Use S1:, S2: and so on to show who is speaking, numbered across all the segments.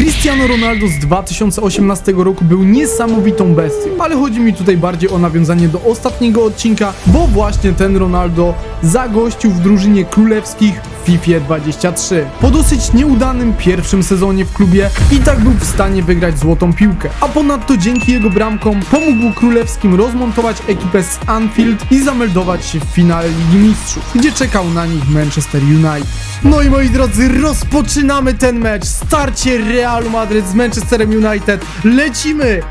S1: Cristiano Ronaldo z 2018 roku był niesamowitą bestią, ale chodzi mi tutaj bardziej o nawiązanie do ostatniego odcinka, bo właśnie ten Ronaldo zagościł w drużynie królewskich FIFA 23. Po dosyć nieudanym pierwszym sezonie w klubie i tak był w stanie wygrać złotą piłkę, a ponadto dzięki jego bramkom pomógł królewskim rozmontować ekipę z Anfield i zameldować się w finale Ligi Mistrzów, gdzie czekał na nich Manchester United. No i moi drodzy, rozpoczynamy ten mecz. Starcie Realu Madryt z Manchesterem United. Lecimy!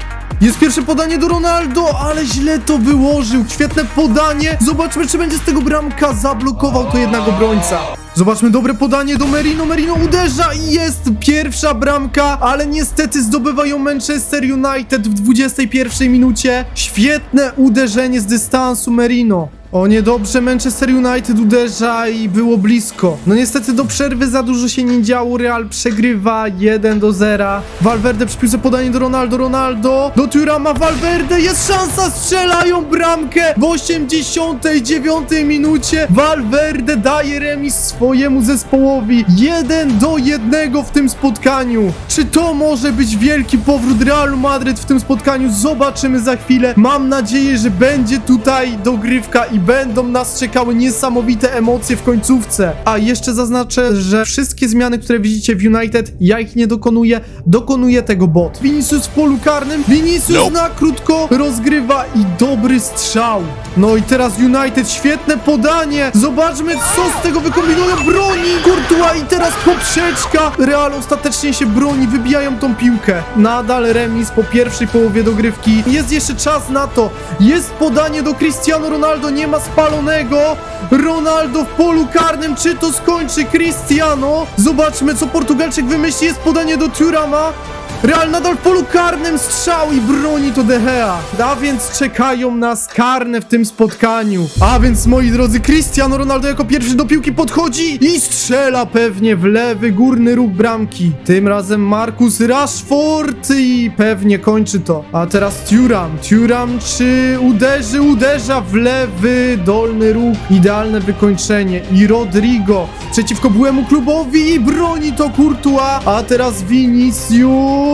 S1: Jest pierwsze podanie do Ronaldo, ale źle to wyłożył. Świetne podanie. Zobaczmy, czy będzie z tego bramka. Zablokował to jednak obrońca. Zobaczmy, dobre podanie do Merino. Merino uderza i jest pierwsza bramka, ale niestety zdobywają Manchester United w 21 minucie. Świetne uderzenie z dystansu Merino. O niedobrze, Manchester United uderza i było blisko. No niestety do przerwy za dużo się nie działo, Real przegrywa 1 do 0. Valverde przy piłce podanie do Ronaldo, Ronaldo, do Turama, Valverde, jest szansa, strzelają bramkę w 89 minucie. Valverde daje remis swojemu zespołowi 1 do 1 w tym spotkaniu. Czy to może być wielki powrót Realu Madryt w tym spotkaniu? Zobaczymy za chwilę. Mam nadzieję, że będzie tutaj dogrywka i będą nas czekały niesamowite emocje w końcówce. A jeszcze zaznaczę, że wszystkie zmiany, które widzicie w United, ja ich nie dokonuję, dokonuje tego bot. Vinicius w polu karnym, Vinicius
S2: Nope.
S1: na krótko rozgrywa i dobry strzał. No i teraz United, świetne podanie. Zobaczmy, co z tego wykombinują. Broni Courtois i teraz poprzeczka. Real ostatecznie się broni, wybijają tą piłkę. Nadal remis po pierwszej połowie dogrywki. Jest jeszcze czas na to. Jest podanie do Cristiano Ronaldo, nie ma spalonego. Ronaldo w polu karnym, czy to skończy Cristiano? Zobaczmy, co Portugalczyk wymyśli. Jest podanie do Turama. Real nadal w polu karnym strzał i broni to De Gea. A więc czekają nas karne w tym spotkaniu. A więc moi drodzy, Cristiano Ronaldo jako pierwszy do piłki podchodzi i strzela pewnie w lewy górny róg bramki. Tym razem Marcus Rashford i pewnie kończy to. A teraz Thuram. Thuram czy uderzy? Uderza w lewy dolny róg. Idealne wykończenie. I Rodrigo przeciwko byłemu klubowi i broni to Courtois. A teraz Vinicius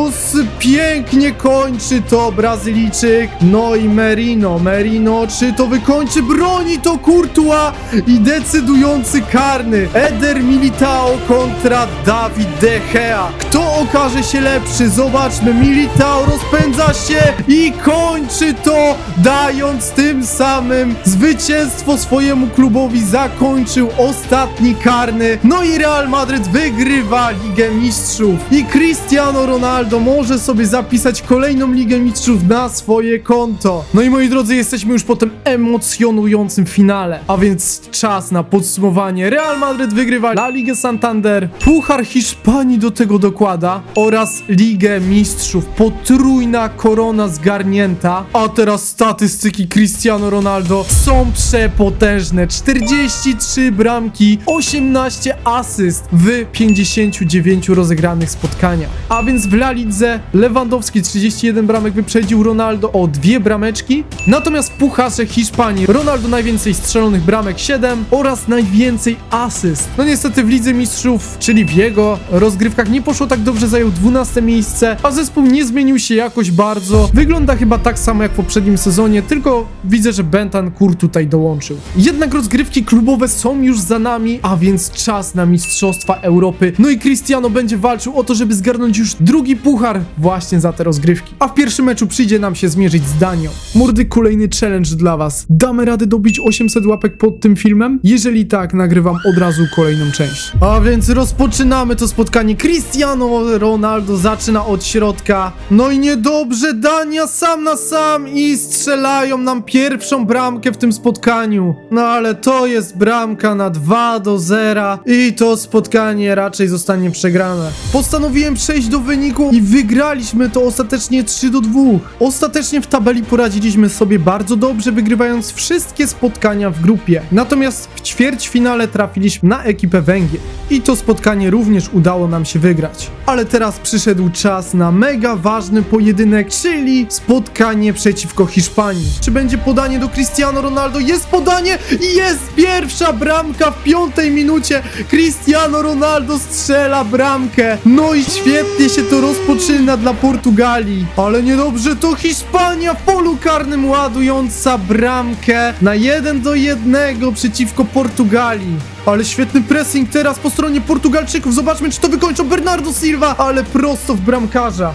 S1: pięknie kończy to Brazylijczyk. No i Merino. Merino czy to wykończy? Broni to Courtois i decydujący karny. Eder Militao kontra Dawid De Gea. Kto okaże się lepszy? Zobaczmy. Militao rozpędza się i kończy to, dając tym samym zwycięstwo swojemu klubowi. Zakończył ostatni karny. No i Real Madryt wygrywa Ligę Mistrzów. I Cristiano Ronaldo może sobie zapisać kolejną Ligę Mistrzów na swoje konto. No i moi drodzy, jesteśmy już po tym emocjonującym finale. A więc czas na podsumowanie. Real Madryt wygrywa La Ligę Santander, Puchar Hiszpanii do tego dokłada oraz Ligę Mistrzów. Potrójna korona zgarnięta. A teraz statystyki Cristiano Ronaldo są przepotężne. 43 bramki, 18 asyst w 59 rozegranych spotkaniach. A więc w La Lidze Lewandowski 31 bramek wyprzedził Ronaldo o dwie brameczki. Natomiast w Pucharze Hiszpanii Ronaldo najwięcej strzelonych bramek 7 oraz najwięcej asyst. No niestety w Lidze Mistrzów, czyli w jego rozgrywkach nie poszło tak dobrze, zajął 12 miejsce, a zespół nie zmienił się jakoś bardzo. Wygląda chyba tak samo jak w poprzednim sezonie, tylko widzę, że Bentancur tutaj dołączył. Jednak rozgrywki klubowe są już za nami, a więc czas na Mistrzostwa Europy. No i Cristiano będzie walczył o to, żeby zgarnąć już drugi puchar właśnie za te rozgrywki. A w pierwszym meczu przyjdzie nam się zmierzyć z Danią. Mordy, kolejny challenge dla was. Damy radę dobić 800 łapek pod tym filmem? Jeżeli tak, nagrywam od razu kolejną część. A więc rozpoczynamy to spotkanie. Cristiano Ronaldo zaczyna od środka. No i niedobrze, Dania sam na sam i strzelają nam pierwszą bramkę w tym spotkaniu. No ale to jest bramka na 2 do 0 i to spotkanie raczej zostanie przegrane. Postanowiłem przejść do wyniku i wygraliśmy to ostatecznie 3 do 2. Ostatecznie w tabeli poradziliśmy sobie bardzo dobrze, wygrywając wszystkie spotkania w grupie. Natomiast w ćwierćfinale trafiliśmy na ekipę Węgier i to spotkanie również udało nam się wygrać. Ale teraz przyszedł czas na mega ważny pojedynek, czyli spotkanie przeciwko Hiszpanii. Czy będzie podanie do Cristiano Ronaldo? Jest podanie jest pierwsza bramka w piątej minucie. Cristiano Ronaldo strzela bramkę. No i świetnie się to rozpoczyna dla Portugalii. Ale niedobrze to Hiszpania w polu karnym ładująca bramkę na 1 do 1 przeciwko Portugalii. Ale świetny pressing teraz po stronie Portugalczyków. Zobaczmy, czy to wykończą Bernardo Silva, ale prosto w bramkarza.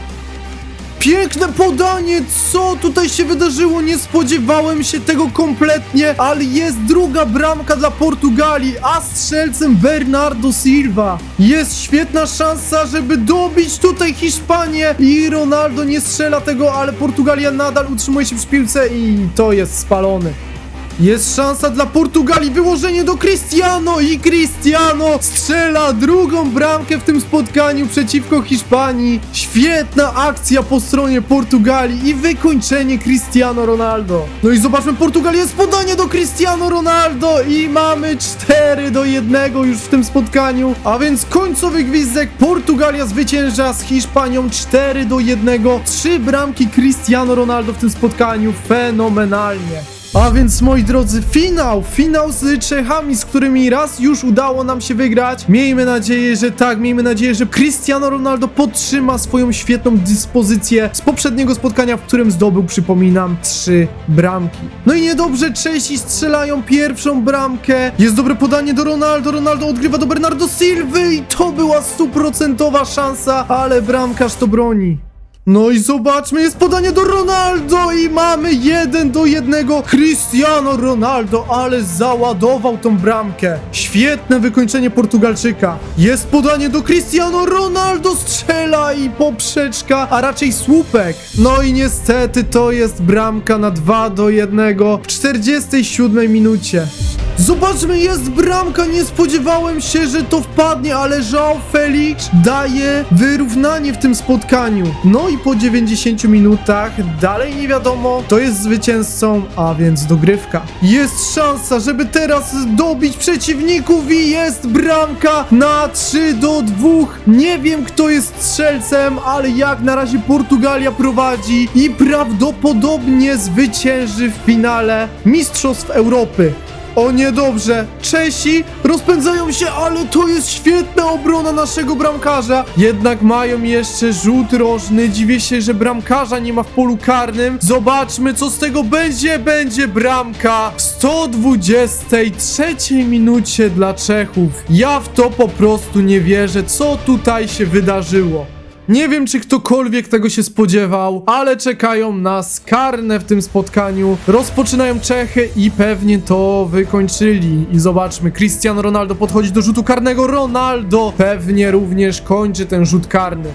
S1: Piękne podanie! Co tutaj się wydarzyło? Nie spodziewałem się tego kompletnie, ale jest druga bramka dla Portugalii, a strzelcem Bernardo Silva. Jest świetna szansa, żeby dobić tutaj Hiszpanię i Ronaldo nie strzela tego, ale Portugalia nadal utrzymuje się przy piłce i to jest spalony. Jest szansa dla Portugalii, wyłożenie do Cristiano i Cristiano strzela drugą bramkę w tym spotkaniu przeciwko Hiszpanii. Świetna akcja po stronie Portugalii i wykończenie Cristiano Ronaldo. No i zobaczmy, Portugalia jest podanie do Cristiano Ronaldo i mamy 4 do 1 już w tym spotkaniu. A więc końcowy gwizdek, Portugalia zwycięża z Hiszpanią 4 do 1. Trzy bramki Cristiano Ronaldo w tym spotkaniu, fenomenalnie. A więc moi drodzy, finał! Finał z Czechami, z którymi raz już udało nam się wygrać. Miejmy nadzieję, że tak, miejmy nadzieję, że Cristiano Ronaldo podtrzyma swoją świetną dyspozycję z poprzedniego spotkania, w którym zdobył, przypominam, trzy bramki. No i niedobrze, Czesi strzelają pierwszą bramkę. Jest dobre podanie do Ronaldo, Ronaldo odgrywa do Bernardo Silwy i to była stuprocentowa szansa, ale bramkarz to broni. No i zobaczmy, jest podanie do Ronaldo i mamy jeden do jednego Cristiano Ronaldo, ale załadował tą bramkę. Świetne wykończenie Portugalczyka. Jest podanie do Cristiano Ronaldo, strzela i poprzeczka, a raczej słupek. No i niestety to jest bramka na 2 do 1 w 47 minucie. Zobaczmy, jest bramka, nie spodziewałem się, że to wpadnie, ale João Felix daje wyrównanie w tym spotkaniu. No i po 90 minutach dalej nie wiadomo, kto jest zwycięzcą, a więc dogrywka. Jest szansa, żeby teraz dobić przeciwników i jest bramka na 3 do 2. Nie wiem, kto jest strzelcem, ale jak na razie Portugalia prowadzi i prawdopodobnie zwycięży w finale Mistrzostw Europy. O niedobrze, Czesi rozpędzają się, ale to jest świetna obrona naszego bramkarza. Jednak mają jeszcze rzut rożny, dziwię się, że bramkarza nie ma w polu karnym. Zobaczmy, co z tego będzie. Będzie bramka w 123 minucie dla Czechów. Ja w to po prostu nie wierzę, co tutaj się wydarzyło. Nie wiem, czy ktokolwiek tego się spodziewał, ale czekają nas karne w tym spotkaniu. Rozpoczynają Czechy i pewnie to wykończyli. I zobaczmy, Cristiano Ronaldo podchodzi do rzutu karnego. Ronaldo pewnie również kończy ten rzut karny.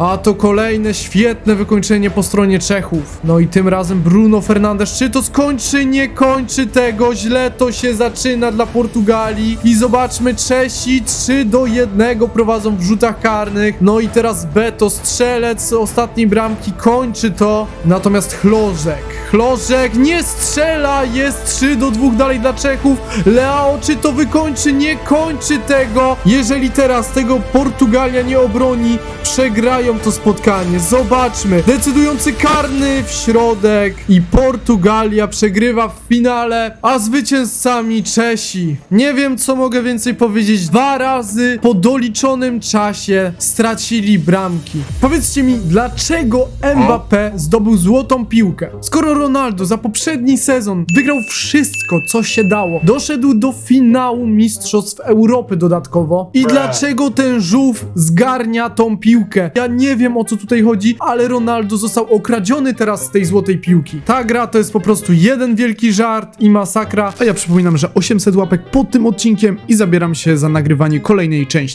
S1: A to kolejne świetne wykończenie po stronie Czechów. No i tym razem Bruno Fernandes. Czy to skończy? Nie kończy tego. Źle to się zaczyna dla Portugalii. I zobaczmy, Czesi 3 do 1 prowadzą w rzutach karnych. No i teraz Beto, strzelec ostatniej bramki, kończy to. Natomiast Chlożek. Chlożek nie strzela. Jest 3 do 2 dalej dla Czechów. Leao, czy to wykończy? Nie kończy tego. Jeżeli teraz tego Portugalia nie obroni, przegrają to spotkanie. Zobaczmy. Decydujący karny w środek i Portugalia przegrywa w finale, a zwycięzcami Czesi. Nie wiem, co mogę więcej powiedzieć. Dwa razy po doliczonym czasie stracili bramki. Powiedzcie mi, dlaczego Mbappé zdobył złotą piłkę? Skoro Ronaldo za poprzedni sezon wygrał wszystko, co się dało, doszedł do finału Mistrzostw Europy dodatkowo i dlaczego ten żółw zgarnia tą piłkę? Ja nie wiem o co tutaj chodzi, ale Ronaldo został okradziony teraz z tej złotej piłki. Ta gra to jest po prostu jeden wielki żart i masakra, a ja przypominam, że 800 łapek pod tym odcinkiem i zabieram się za nagrywanie kolejnej części.